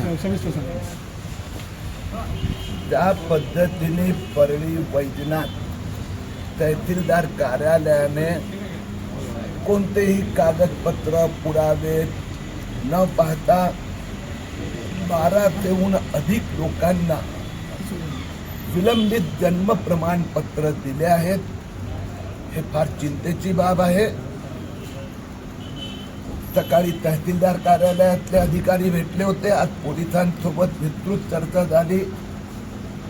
अ, सविस्तर सांगा ज्या पद्धतीने परळी वैजनाथ तहसीलदार कार्यालयाने कोणतेही कागदपत्र पुरावे न पाहता बाराशेहून अधिक लोकांना विलंबित जन्म प्रमाणपत्र दिले आहेत हे फार चिंतेची बाब आहे. सकाळी तहसीलदार कार्यालयातले अधिकारी भेटले होते. आज पोलिसांसोबत विस्तृत चर्चा झाली.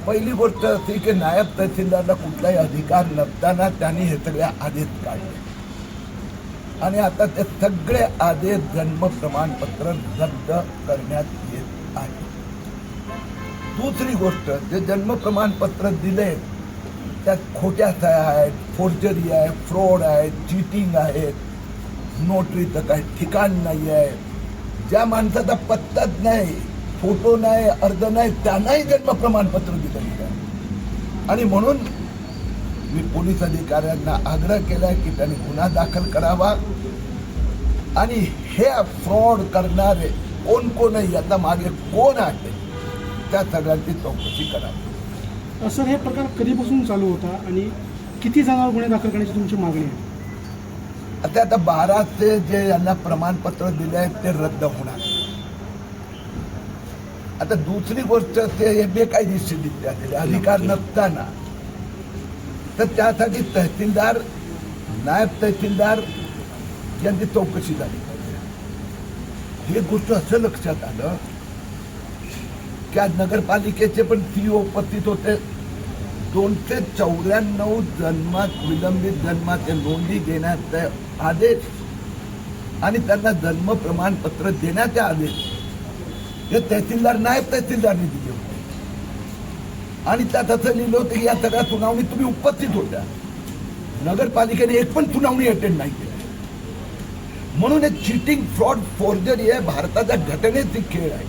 पहिली गोष्ट अशी की नायब तहसीलदारला कुठलाही अधिकार नसताना त्यांनी हे सगळे आदेश काढले. आणि आता ते सगळे आदेश जन्म प्रमाणपत्र रद्द करण्यात येत आहे. दुसरी गोष्ट जे जन्म प्रमाणपत्र दिले त्यात खोट्या सह्या आहेत फोर्जरी आहे फ्रॉड आहे चिटिंग आहेत नोटरीचं काही ठिकाण नाही आहे ज्या माणसाचा पत्ताच नाही फोटो नाही अर्ज नाही त्यांनाही जन्म प्रमाणपत्र दिलं आहे. आणि म्हणून मी पोलीस अधिकाऱ्यांना आग्रह केला की त्यांनी गुन्हा दाखल करावा. आणि हे फ्रॉड करणारे कोण कोण आहे याचा मागे कोण आहे त्या सगळ्यांची चौकशी करावी सर हे प्रकार कधीपासून चालू होता आणि किती जणांवर गुन्हे दाखल करण्याची तुमची मागणी आहे? आता आता बाराचे जे यांना प्रमाणपत्र दिले आहेत ते रद्द होणार. आता दुसरी गोष्ट ते हे बेकायदेशीररित्या दिले अधिकार नसताना. तर त्यासाठी तहसीलदार नायब तहसीलदार यांची चौकशी झाली पाहिजे. ही गोष्ट असं लक्षात आलं की आज नगरपालिकेचे पण सीओ उपस्थित होते. दोनशे चौऱ्याण्णव जन्मात विलंबित जन्माचे नोंदी घेण्याचे आदेश आणि त्यांना जन्म प्रमाणपत्र देण्याचे आदेश. हे तहसीलदार नायब तहसीलदारने दिले होते. आणि त्यात असं लिहिलं होतं की या सगळ्या सुनावणी तुम्ही उपस्थित होत्या. नगरपालिकेने एक पण सुनावणी अटेंड नाही केली. म्हणून हे चिटिंग फ्रॉड फोर्जरी आहे भारताच्या घटनेची खेळ आहे.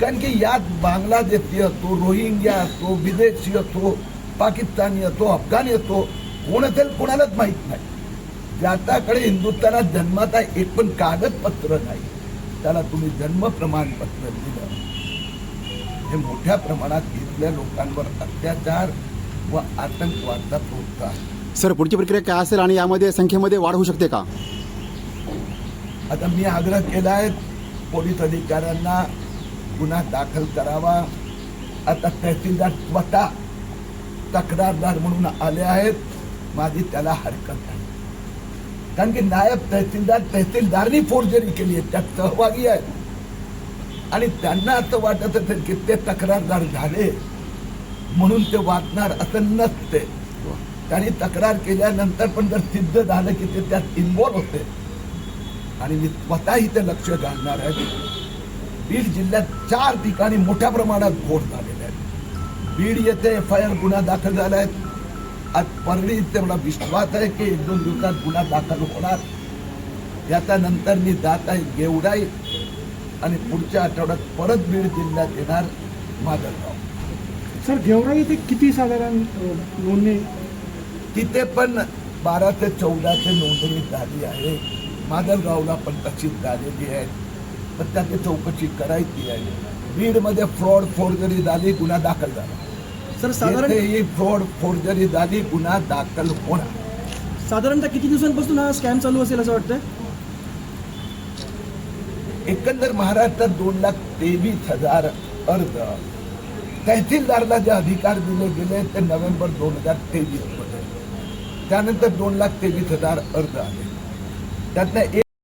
कारण की यात बांगलादेशी असो रोहिंग्या असो विदेशी असो पाकिस्तानी असो अफगाणी असो कोण असेल कोणालाच माहीत नाही. ज्याच्याकडे हिंदुस्थानात जन्माचा एक पण कागदपत्र नाही. त्याला तुम्ही जन्म प्रमाणपत्र दिलं. हे मोठ्या प्रमाणात इथल्या लोकांवर अत्याचार व आतंकवादाचा प्रोत्साहन. सर पुढची प्रक्रिया काय असेल आणि यामध्ये संख्येमध्ये वाढ होऊ शकते का? आता मी आग्रह केला आहे पोलीस अधिकाऱ्यांना गुन्हा दाखल करावा. आता तहसीलदार स्वतः तक्रारदार म्हणून आले आहेत. माझी त्याला हरकत नाही. कारण की नायब तहसीलदार तहसीलदारनी फोर्जरी केली आहे. त्यात सहभागी आहेत आणि त्यांना असं वाटत असेल की ते तक्रारदार झाले. म्हणून ते वाचणार असं नसते. त्यांनी तक्रार केल्यानंतर पण जर सिद्ध झालं की ते त्यात इन्व्हॉल्व होते. आणि मी स्वतःही ते लक्ष घालणार आहे. बीड जिल्ह्यात चार ठिकाणी मोठ्या प्रमाणात घोड झालेले आहेत बीड येथे एफ आय आर गुन्हा दाखल झाला आहे. आज परळी इथे मला विश्वास आहे की एक दोन दिवसात गुन्हा दाखल होणार. याच्या नंतर मी जात आहे गेवराई आणि पुढच्या आठवड्यात परत बीड जिल्ह्यात येणार मादरगाव सर गेवराई इथे किती साधारण नोंदणी? तिथे पण बारा ते चौदाचे नोंदणी झाली आहे. मादरगावला पण तशीच झालेली आहे. पण त्याची चौकशी करायची आहे. बीडमध्ये फ्रॉड फोर्जरी झाली गुन्हा दाखल झाला. सर साधारण ही फ्रॉड फोर्जरी झाली गुन्हा दाखल होणार. साधारणतः किती दिवसांपासून हा स्कॅम चालू असेल असं वाटतं एकंदर महाराष्ट्रात दोन लाख तेवीस हजार अर्ज. तहसीलदारला जे अधिकार दिले गेले ते नोव्हेंबर दोन हजार तेवीसमध्ये त्यानंतर दोन लाख तेवीस हजार अर्ज आले. त्यातनं एक